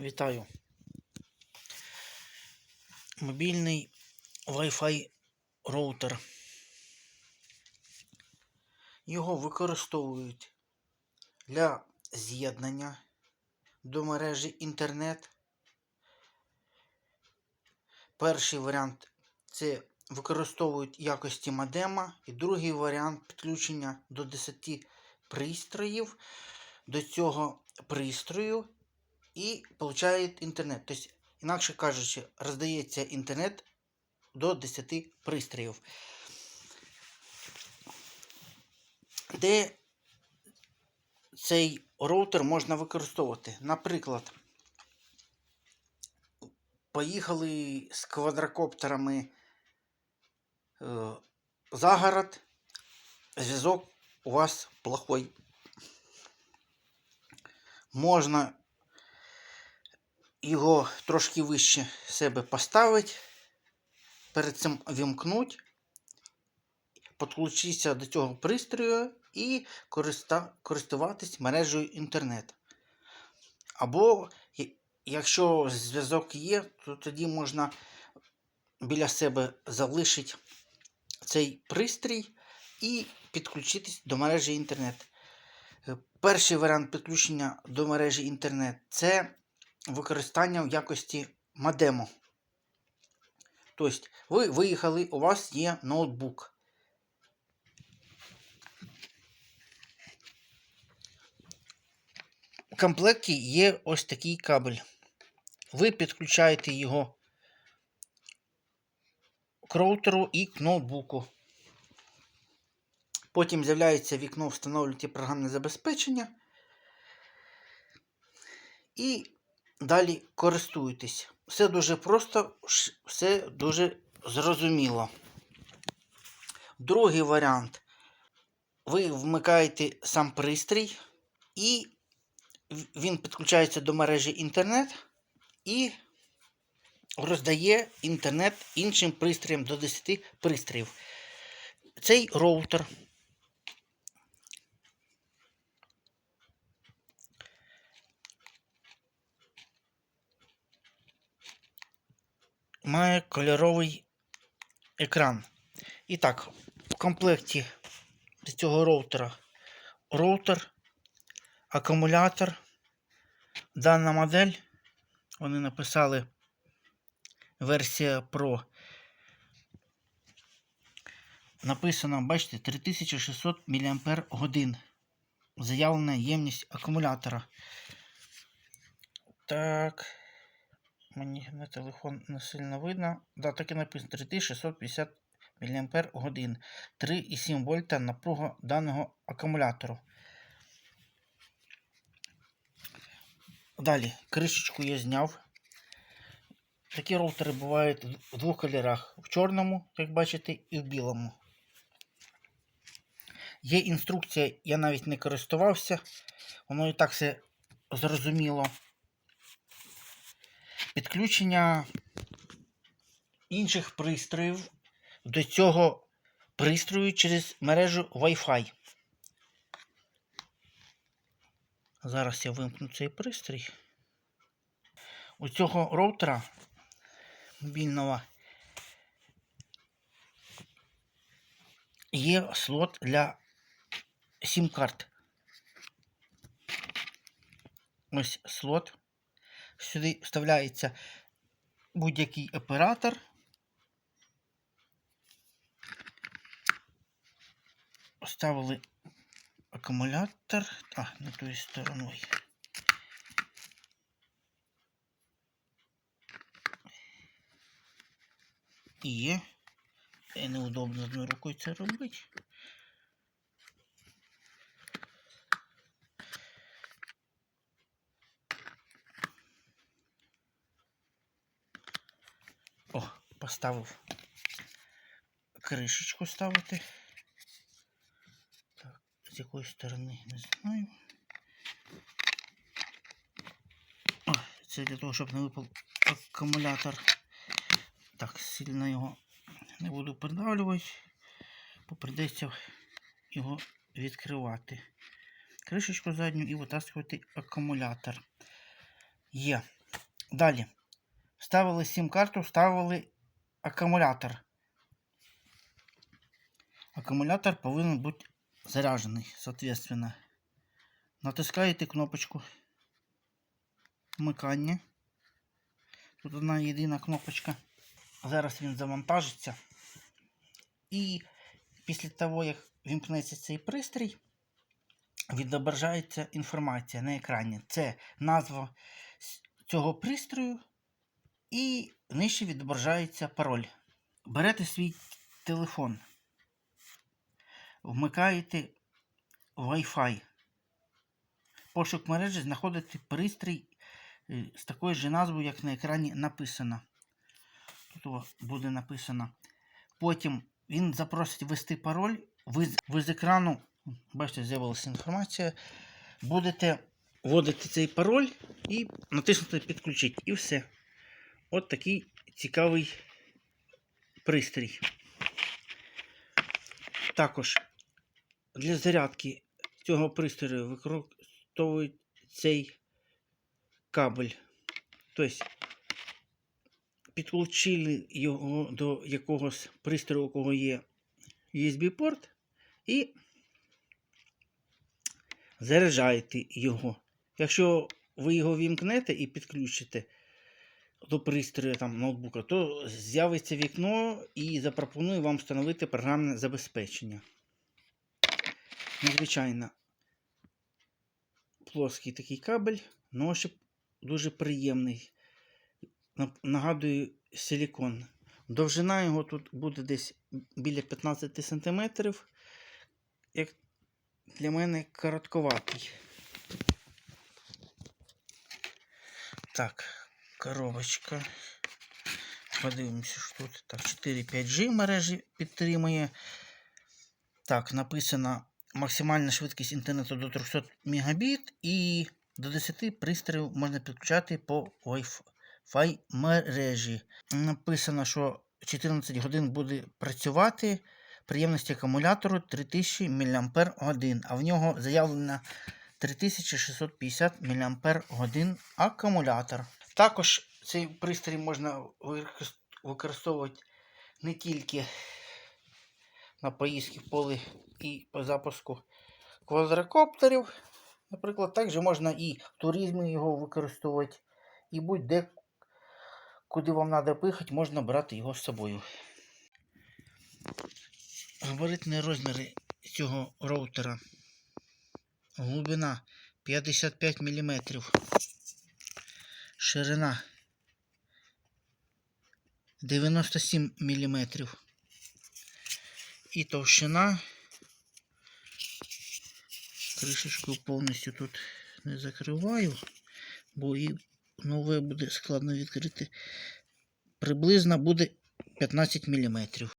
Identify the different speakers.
Speaker 1: Вітаю. Мобільний Wi-Fi роутер. Його використовують для з'єднання до мережі інтернет. Перший варіант це використовують якості модема, і другий варіант підключення до 10 пристроїв до цього пристрою і получають інтернет. Тобто, інакше кажучи, роздається інтернет до 10 пристроїв. Де цей роутер можна використовувати? Наприклад, поїхали з квадрокоптерами е, за город, зв'язок у вас плохой. Можна його трошки вище себе поставити, перед цим вімкнуть, підключитися до цього пристрою і користуватись мережею інтернет. Або, якщо зв'язок є, то тоді можна біля себе залишити цей пристрій і підключитись до мережі інтернет. Перший варіант підключення до мережі інтернет це використання в якості модему. Тобто, ви виїхали, у вас є ноутбук. У комплекті є ось такий кабель. Ви підключаєте його к роутеру і к ноутбуку. Потім з'являється вікно встановлюйте програмне забезпечення. І далі користуєтесь. Все дуже просто, все дуже зрозуміло. Другий варіант. Ви вмикаєте сам пристрій, і він підключається до мережі інтернет і роздає інтернет іншим пристроям до 10 пристроїв. Цей роутер має кольоровий екран. І так, в комплекті з цього роутера роутер, акумулятор. Дана модель. Вони написали версія Pro. Написано, бачите, 3600 мАч. Заявлена ємність акумулятора. Так. Мені на телефон не сильно видно. Да, так і написано 3650 мАч. 3,7 вольта напруга даного акумулятору. Далі, кришечку я зняв. Такі роутери бувають в двох кольорах: в чорному, як бачите, і в білому. Є інструкція, я навіть не користувався. Воно і так все зрозуміло. Підключення інших пристроїв до цього пристрою через мережу Wi-Fi. Зараз я вимкну цей пристрій. У цього роутера мобільного є слот для сім-карт. Ось слот. Сюди вставляється будь-який оператор. Поставили акумулятор. А, не тою стороною. І неудобно одною рукою це робити. О, поставив кришечку ставити. Так, з якої сторони не знаю. О, це для того, щоб не випав акумулятор. Так, сильно його не буду придавлювати, бо придеться його відкривати. Кришечку задню і витаскувати акумулятор. Є. Далі. Вставили сім-карту, вставили акумулятор. Акумулятор повинен бути заряджений, соответственно. Натискаєте кнопочку вмикання. Тут одна єдина кнопочка. Зараз він завантажиться. І після того, як вімкнеться цей пристрій, відображається інформація на екрані. Це назва цього пристрою і нижче відображається пароль. Берете свій телефон, вмикаєте Wi-Fi. Пошук мережі знаходите пристрій е, з такою ж назвою, як на екрані написано. Тут буде написано. Потім він запросить ввести пароль. Ви, ви з екрану, бачите, з'явилася інформація. Будете вводити цей пароль і натиснути підключити. І все. От такий цікавий пристрій. Також для зарядки цього пристрою використовують цей кабель. Тобто підключили його до якогось пристрою, у кого є USB-порт, і заряджаєте його. Якщо ви його вімкнете і підключите до пристрою там, ноутбука, то з'явиться вікно і запропонує вам встановити програмне забезпечення. Незвичайно плоский такий кабель, ножик дуже приємний. Нагадую, силікон. Довжина його тут буде десь біля 15 см. Як для мене коротковатий. Так, коробочка. Подивимося, що тут. Так, 4-5G мережі підтримує. Так, написано максимальна швидкість інтернету до 300 Мбіт і до 10 пристроїв можна підключати по Wi-Fi мережі. Написано, що 14 годин буде працювати. Приємності акумулятору 3000 мАч, а в нього заявлено 3650 мАч акумулятор. Також цей пристрій можна використовувати не тільки на поїздки в полі і по запуску квадрокоптерів. Наприклад, також можна і в туризмі його використовувати, і будь-де, куди вам треба поїхати, можна брати його з собою. Габаритні розміри цього роутера. Глибина 55 мм. Ширина 97 мм. І товщина. Кришечку повністю тут не закриваю, бо і нове буде складно відкрити. Приблизно буде 15 мм.